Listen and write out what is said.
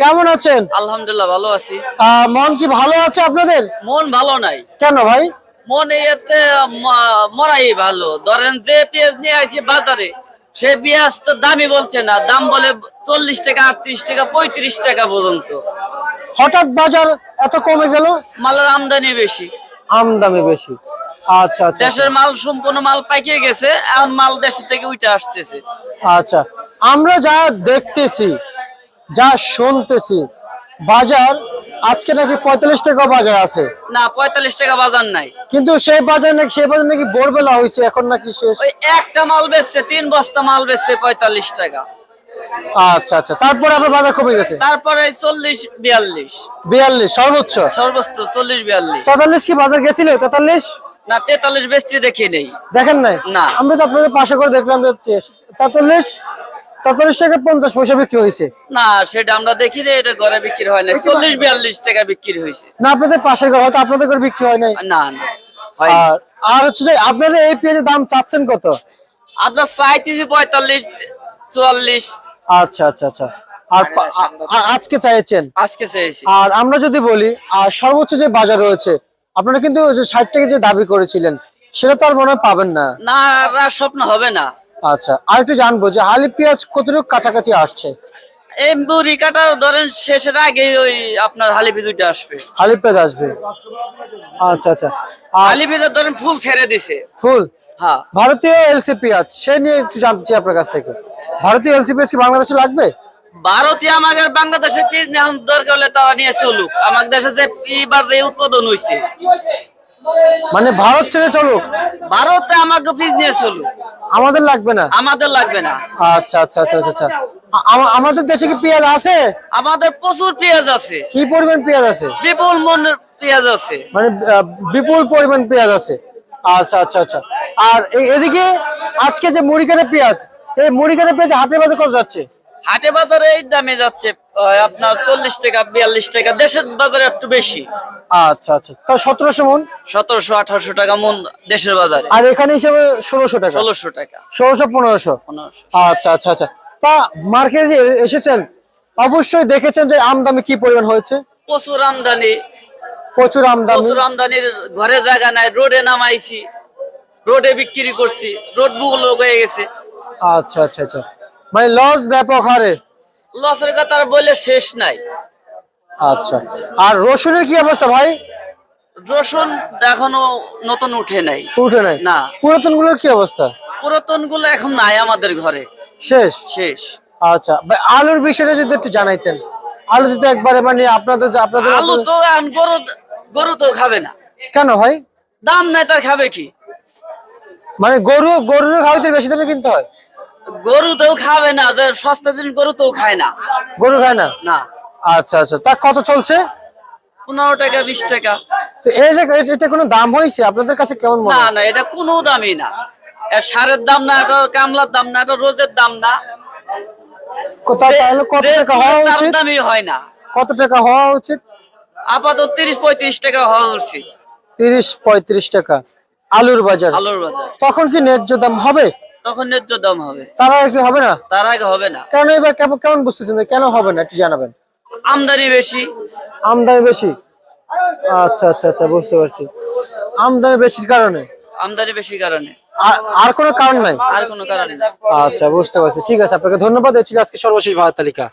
কেমন আছেন? আলহামদুলিল্লাহ ভালো আছি। মন কি ভালো আছে আপনাদের? মন ভালো নাই। কেন ভাই? মন এতে মরাই ভালো। ধরেন যে পেঁয়াজ নিয়ে আসি বাজারে সে পেঁয়াজ তো দামি বলছে না। দাম বলে চল্লিশ টাকা আটত্রিশ টাকা পঁয়ত্রিশ টাকা পর্যন্ত। হঠাৎ বাজার এত কমে গেল? মালের আমদানি বেশি। আমদানি বেশি। আচ্ছা আচ্ছা। দেশের মাল সম্পূর্ণ মাল পাইকে গেছে এখন মাল দেশের থেকে উঠে আসতেছে। আচ্ছা। আমরা যা দেখতেছি যা শুনতেছি। বাজার আজকে নাকি পঁয়তাল্লিশ টাকা বাজার আছে। না পঁয়তাল্লিশ টাকা বাজার নাই। কিন্তু সেই বাজার নাকি সেই বাজার নাকি ভোরবেলা হয়েছে এখন নাকি শেষ। ওই একটা মাল বেচছে তিন বস্তা মাল বেচছে পঁয়তাল্লিশ টাকা। আচ্ছা আচ্ছা তারপরে আপনার বাজার কমে গেছে? তারপরে চল্লিশ বিয়াল্লিশ। বিয়াল্লিশ সর্বোচ্চ? সর্বোচ্চ চল্লিশ বিয়াল্লিশ। তেতাল্লিশ কি বাজার গেছিল? তেতাল্লিশ? না তেতাল্লিশ বেচতে দেখি নেই। দেখেন নাই? না। আমরা তো আপনাদের পাশে করে দেখলাম তেতাল্লিশ তেতাল্লিশ টাকা পঞ্চাশ পয়সা বিক্রি হয়েছে। না সেটা আমরা দেখি এটা ঘরে বিক্রি হয় না চল্লিশ বিয়াল্লিশ টাকা বিক্রি হয়েছে। না আপনাদের পাশের ঘর হয়তো আপনাদের ঘরে বিক্রি হয় নাই। না না আর আর হচ্ছে যে আপনাদের এই পেঁয়াজের দাম চাচ্ছেন কত? আপনার চাইতেছি পঁয়তাল্লিশ চুয়াল্লিশ। আচ্ছা আচ্ছা আচ্ছা। আর আজকে চাইছেন? আজকে চেয়েছি আর আমরা যদি বলি আর সর্বোচ্চ যে বাজার রয়েছে আপনারা কিন্তু ষাট টাকা যে দাবি করেছিলেন সেটা তো আর মনে হয় পাবেন না। না স্বপ্ন হবে না। আচ্ছা আর একটু জানব যে হালি পেঁয়াজ কতটুকু কাছাকাছি আসছে? এই বুড়ি কাটা ধরেন শেষের আগে ওই আপনার হালি আসবে। হালি পেঁয়াজ আসবে। আচ্ছা আচ্ছা। হালি ধরেন ফুল ছেড়ে দিছে। ফুল? হ্যাঁ। ভারতীয় এলসি পেঁয়াজ সে নিয়ে একটু জানতে চাই আপনার কাছ থেকে। ভারতীয় এলসি পেঁয়াজ কি বাংলাদেশে লাগবে? ভারতীয় আমাদের বাংলাদেশে দরকার হলে তারা নিয়ে চলুক। আমাদের দেশে যে এবার যে উৎপাদন হয়েছে মানে ভারত ছেড়ে চলুক? ভারতে আমাকে পিস নিয়ে চলুক। আমাদের লাগবে না? আমাদের লাগবে না। আচ্ছা আচ্ছা আচ্ছা আচ্ছা আচ্ছা। আমাদের দেশে কি পেঁয়াজ আছে? আমাদের প্রচুর পেঁয়াজ আছে। কি পরিমাণ পেঁয়াজ আছে? বিপুল মনের পেঁয়াজ আছে। মানে বিপুল পরিমাণ পেঁয়াজ আছে। আচ্ছা আচ্ছা আচ্ছা। আর এই- এদিকে আজকে যে মুড়ি মুড়িকাটা পেঁয়াজ এই মুড়ি মুড়িকাটা পেঁয়াজ হাটের বাজার কত যাচ্ছে? হাটে বাজারে এই দামে যাচ্ছে আপনার চল্লিশ টাকা বিয়াল্লিশ টাকা। দেশের বাজারে একটু বেশি। আচ্ছা আচ্ছা। তা সতেরোশো মন? সতেরোশো আঠারোশো টাকা মন দেশের বাজারে। আর এখানে হিসেবে ষোলোশো টাকা? ষোলোশো টাকা। ষোলোশো পনেরোশো? আচ্ছা আচ্ছা আচ্ছা। তা মার্কেটে যে এসেছেন অবশ্যই দেখেছেন যে আমদামি কি পরিমাণ হয়েছে? প্রচুর আমদানি। প্রচুর আমদামি প্রচুর আমদানির ঘরে জায়গা নাই রোডে নামাইছি রোডে বিক্রি করছি রোড বুগুলো হয়ে গেছে। আচ্ছা আচ্ছা আচ্ছা। মানে লস ব্যাপক হারে। লসের কথা আর বলে শেষ নাই। আচ্ছা। আর রসুনের কি অবস্থা ভাই? রসুন এখনও নতুন উঠে নাই। উঠে নাই? না। পুরাতনগুলোর কি অবস্থা? পুরাতনগুলো এখন নাই আমাদের ঘরে। শেষ? শেষ। আচ্ছা। ভাই আলুর বিষয়টা যদি একটু জানাইতেন। আলু তো একবারে মানে আপনাদের যে আপনাদের আলু তো গরু গরু তো খাবে না। কেন ভাই? দাম নাই তার খাবে কি? মানে গরু গরুর খাওয়াতে বেশি দামে কিনতে হয়? গরু তো খাবে না সস্তা দিন গরু তো খায় না। গরু খায় না? না। আচ্ছা আচ্ছা। তা কত চলছে? পনেরো টাকা বিশ টাকা। তো এটা কোনো দাম হয়েছে? আপনাদের কাছে কেমন মনে না না এটা কোনো দামই না। সারের দাম না এটা কামলার দাম না এটা রোজের দাম না। কোথাও কত টাকা হওয়া উচিত? দামই হয় না। কত টাকা হওয়া উচিত? আপাতত তিরিশ পঁয়ত্রিশ টাকা হওয়া উচিত। তিরিশ পঁয়ত্রিশ টাকা। আলুর বাজার। আলুর বাজার। তখন কি ন্যায্য দাম হবে? তখন ন্যায্য দাম হবে। তারা কি হবে না? তার আগে হবে না। কেন এবার কেমন কেমন বুঝতেছেন? কেন হবে না? একটু জানাবেন। আমদানি বেশি। আমদানি বেশি? আচ্ছা আচ্ছা আচ্ছা বুঝতে পারছি। আমদানি বেশির কারণে? আমদানি বেশি কারণে। আর আর কোনো কারণ নাই? আর কোনো কারণ নেই। আচ্ছা বুঝতে পারছি। ঠিক আছে আপনাকে ধন্যবাদ। ছিল আজকে সর্বশেষ ভারত তালিকা।